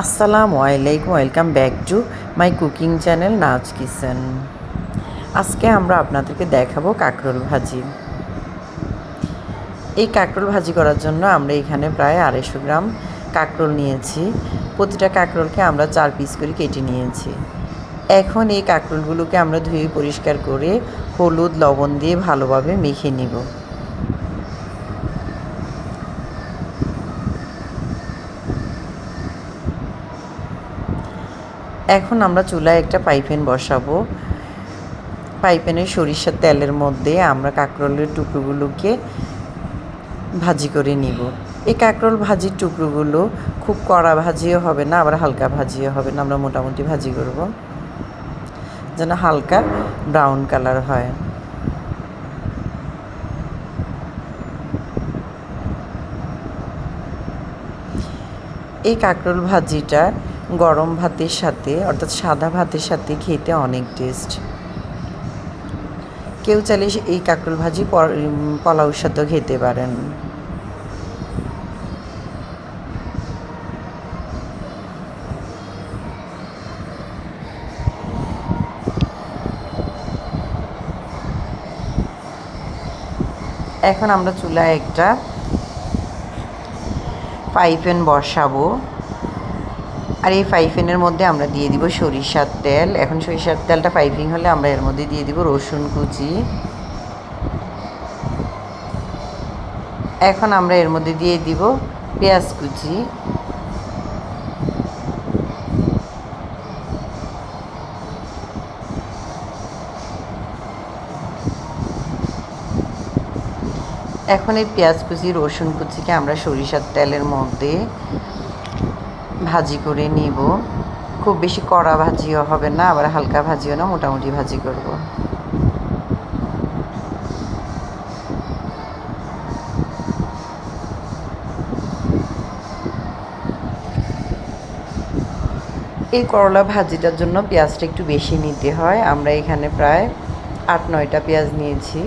আসসালামু আলাইকুম, welcome back to my cooking channel নাচ কিচেন। আজকে আমরা আপনাদেরকে দেখাবো কাঁকরোল ভাজি। এই কাঁকরোল ভাজি করার জন্য আমরা এখানে প্রায় আড়াইশো গ্রাম কাঁকরোল নিয়েছি। প্রতিটা কাঁকরোলকে আমরা চার পিস করে কেটে নিয়েছি। এখন এই কাঁকরোলগুলোকে আমরা ধুয়ে পরিষ্কার করে হলুদ, লবণ দিয়ে ভালোভাবে মেখে নিব। এখন আমরা চুলায় একটা পাইপেন বসাবো। পাইপেনের সরিষার তেলের মধ্যে আমরা কাঁকরোলের টুকরোগুলোকে ভাজি করে নিব। এই কাঁকরোল ভাজির টুকরোগুলো খুব কড়া ভাজিও হবে না, আবার হালকা ভাজিও হবে না। আমরা মোটামুটি ভাজি করব। যেন হালকা ব্রাউন কালার হয়। এই কাঁকরোল ভাজিটা গরম ভাতের সাথে, অর্থাৎ সাদা ভাতের সাথে খেতে অনেক টেস্ট কেউ চাইলে এই কাঁকরোল ভাজি পোলাওর সাথেও খেতে পারেন। এখন আমরা চুলায় একটা পাইপেন বসাবো। আর এই পাইপেনের মধ্যে আমরা দিয়ে দিব সরিষার তেল। এখন সরিষার তেলটা পাইপিং হলে আমরা এর মধ্যে দিয়ে দিব রসুন কুচি। এখন আমরা এর মধ্যে দিয়ে দিব পেঁয়াজ কুচি। এখন এই পেঁয়াজ কুচি রসুন কুচিকে আমরা সরিষার তেলের মধ্যে ভাজি করে নিব। খুব বেশি কড়া ভাজিও হবে না, আবার হালকা ভাজিও না, মোটামুটি ভাজি করব। এই করলা ভাজিটার জন্য পেঁয়াজটা একটু বেশি নিতে হয়। আমরা এখানে প্রায় আট, নয়টা পেঁয়াজ নিয়েছি,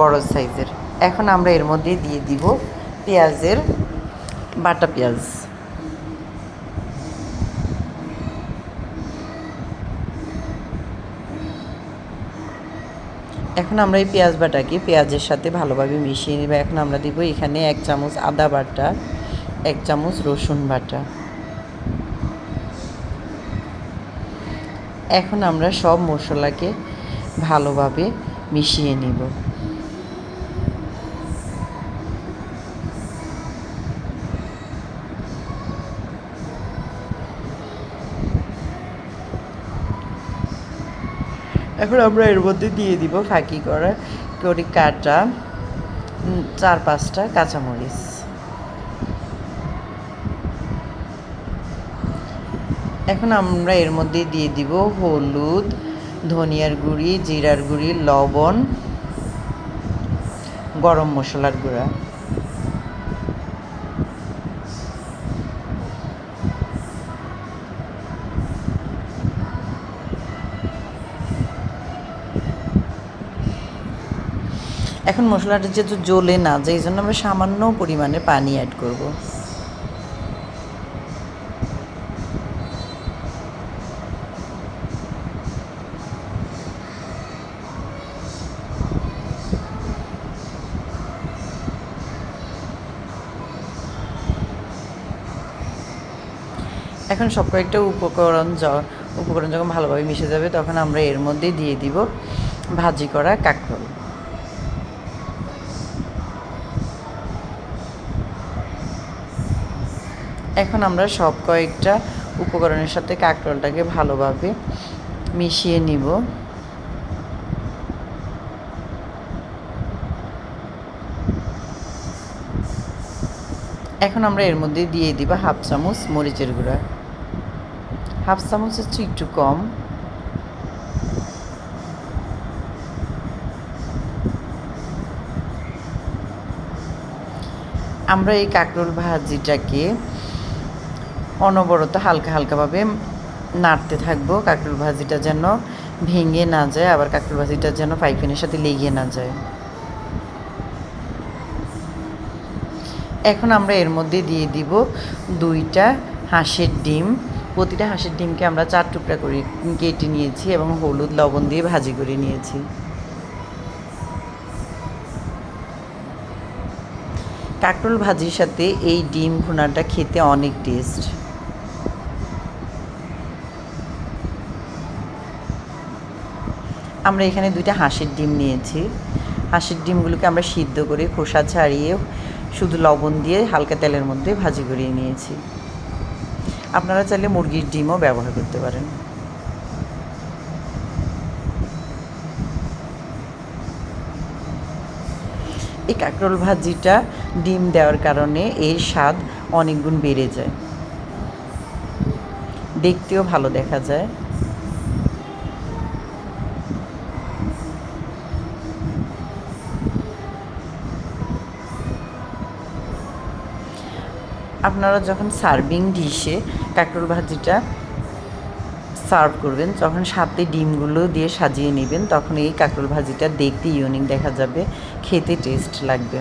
বড় সাইজের। এখন আমরা এর মধ্যে দিয়ে দিব পেঁয়াজের বাটা পেঁয়াজ। এখন আমরা এই পেঁয়াজ বাটাকে পেঁয়াজের সাথে ভালোভাবে মিশিয়ে নেব। এখন আমরা দিব এখানে এক চামচ আদা বাটা, এক চামচ রসুন বাটা। এখন আমরা সব মশলাকে ভালোভাবে মিশিয়ে নিব। এখন আমরা এর মধ্যে দিয়ে দিব ফাঁকি করা করি কাটা চার পাঁচটা কাঁচামরিচ। এখন আমরা এর মধ্যে দিয়ে দিব হলুদ, ধনিয়ার গুঁড়ি, জিরার গুঁড়ি, লবণ, গরম মশলার গুঁড়া। এখন মশলাটা যেহেতু জ্বলে না যায় এই জন্য আমরা সামান্য পরিমাণে পানি অ্যাড করব। এখন সব কয়েকটা উপকরণ উপকরণ যখন ভালোভাবে মিশে যাবে, তখন আমরা এর মধ্যে দিয়ে দিব ভাজি করা কাঁকরোল। এখন আমরা সব কয়েকটা উপকরণের সাথে কাঁকরোলটাকে ভালোভাবে মিশিয়ে নিব। এখন আমরা এর মধ্যে দিয়ে দিব হাফ চামচ মরিচের গুঁড়া। হাফ চামচ হচ্ছে একটু কম। আমরা এই কাঁকরোল ভাজিটাকে অনবরত হালকা হালকাভাবে নাড়তে থাকব। কাঁকরোল ভাজিটা যেন ভেঙে না যায়, আবার কাঁকরোল ভাজিটা যেন পাইপিনের সাথে লেগে না যায়। এখন আমরা এর মধ্যে দিয়ে দিব দুইটা হাঁসের ডিম। প্রতিটা হাঁসের ডিমকে আমরা চার টুকরা করে কেটে নিয়েছি এবং হলুদ, লবণ দিয়ে ভাজি করে নিয়েছি। কাঁকরোল ভাজির সাথে এই ডিম ভুনাটা খেতে অনেক টেস্ট। আমরা এখানে দুইটা হাঁসের ডিম নিয়েছি। হাঁসের ডিমগুলোকে আমরা সিদ্ধ করে খোসা ছাড়িয়ে শুধু লবণ দিয়ে হালকা তেলের মধ্যে ভাজি করিয়ে নিয়েছি। আপনারা চাইলে মুরগির ডিমও ব্যবহার করতে পারেন। এই কাঁকরোল ভাজিটা ডিম দেওয়ার কারণে এর স্বাদ অনেক গুণ বেড়ে যায়। দেখতেও ভালো দেখা যায়। আপনারা যখন সার্ভিং ডিশে কাঁকরোল ভাজিটা সার্ভ করবেন যখন সাথে ডিমগুলো দিয়ে সাজিয়ে নেবেন, তখন এই কাঁকরোল ভাজিটা দেখতে ইউনিক দেখা যাবে, খেতে টেস্ট লাগবে।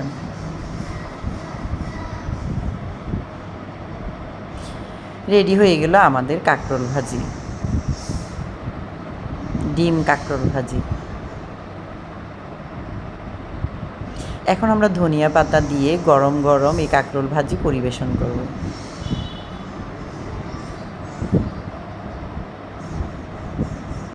রেডি হয়ে গেল আমাদের কাঁকরোল ভাজি। ডিম কাঁকরোল ভাজি। এখন আমরা ধনিয়া পাতা দিয়ে গরম গরম এই কাঁকরোল ভাজি পরিবেশন করব।